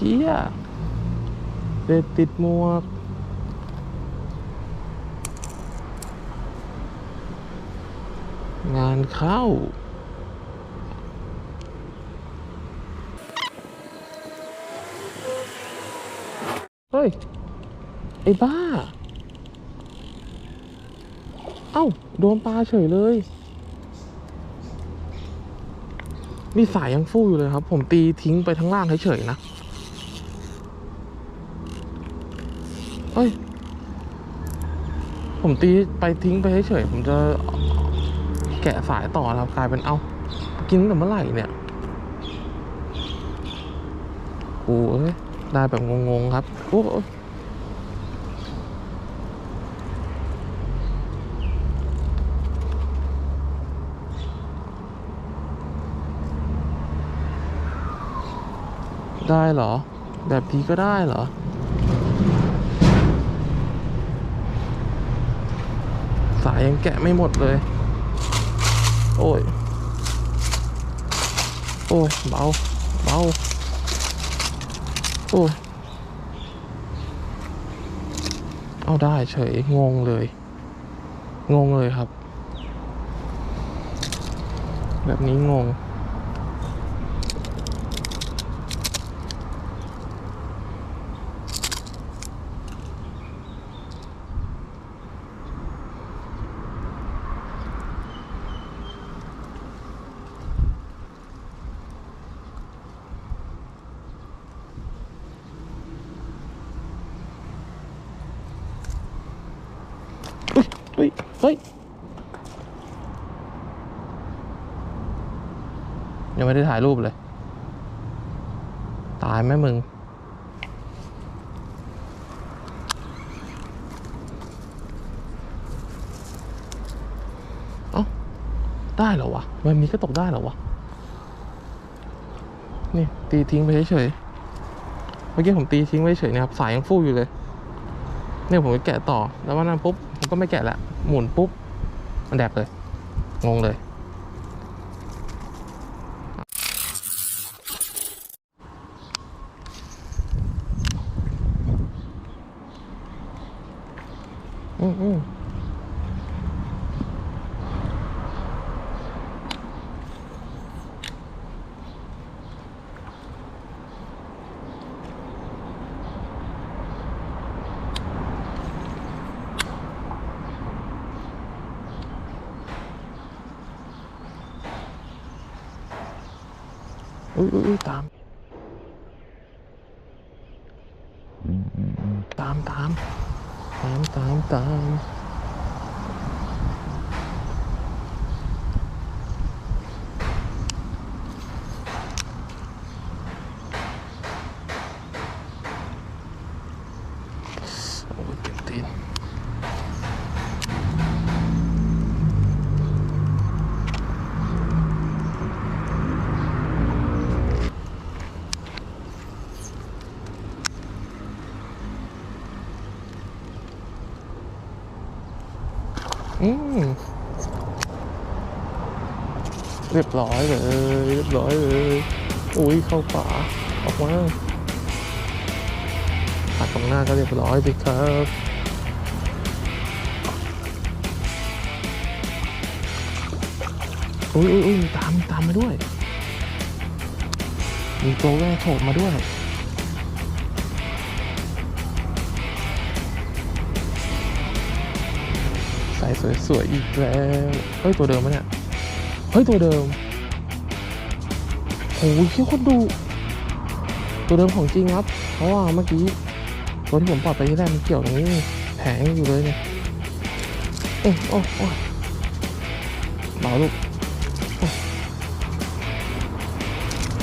ชี่ยเด็ดติดหมวก งานเข้าเฮ้ย ไอ้บ้า เอ้า โดนปลาเฉยเลยมีสายยังฟู่อยู่เลยครับ ผมตีทิ้งไปทั้งล่างเฉยๆนะ เฮ้ย ผมตีไปทิ้งไปเฉยๆผมจะแกะสายต่อแล้วกลายเป็นเอากินแต่เมื่อไหร่เนี่ยโอ้ยได้แบบงงๆครับโอ้ยได้เหรอ แบบนี้ก็ได้เหรอายยังแกะไม่หมดเลย โอ้ย โอ้ย เบา เบา โอ้ย เอาได้เฉย งงเลย งงเลยครับ แบบนี้งง เฮ้ย เฮ้ย ยังไม่ได้ถ่ายรูปเลย ตายไหมมึง เอ้า ได้เหรอวะแบบนี้ก็ตกได้เหรอวะ นี่ ตีทิ้งไปเฉยๆเมื่อกี้ผมตีทิ้งไว้เฉยนะครับ สายยังฟู่อยู่เลย เนี่ยผมก็แกะต่อ แล้ววันนั้นปุ๊บ ก็ไม่แกะละ หมุนปุ๊บ มันแดกเลย งงเลย อืมอืม อุ้ยอุ้ยอุ้ยตาม ตาม ตาม ตาม ตาม ตามโอ้ยเจ็บตีน อืมเรียบร้อยเลย เรียบร้อยเลย อุ้ยเข้าขวาออกมาตัดตรงหน้าก็เรียบร้อยสิครับอุ้ยอุ้ยอุ้ยตามตามมาด้วย มีตัวแว่โฉบมาด้วย สายสวยๆอีกแล้วเฮ้ยตัวเดิมมะเนี่ยเฮ้ยตัวเดิมโอ้ยเชี่ยคนดู ตัวเดิมของจริงครับ เพราะว่าเมื่อกี้ตัวที่ผมปล่อยไปที่แรกมันเกี่ยวตรงนี้แผงอยู่เลยเนี่ยโอ้โอ้โอ้เบาลูก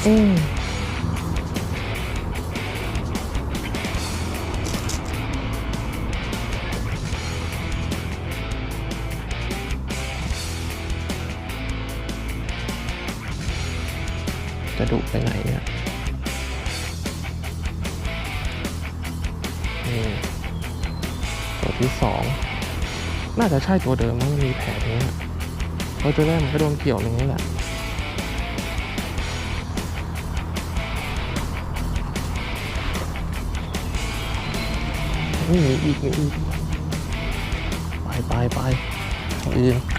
โอ้ จะดุไปไหนเนี่ยตัวที่สองน่าจะใช่ตัวเดิมมันมีแผลนี้เพราะตัวแรกมันก็โดนเกี่ยวอย่างนี้แหละไม่มีอีกไม่มีไปไปไปอื่น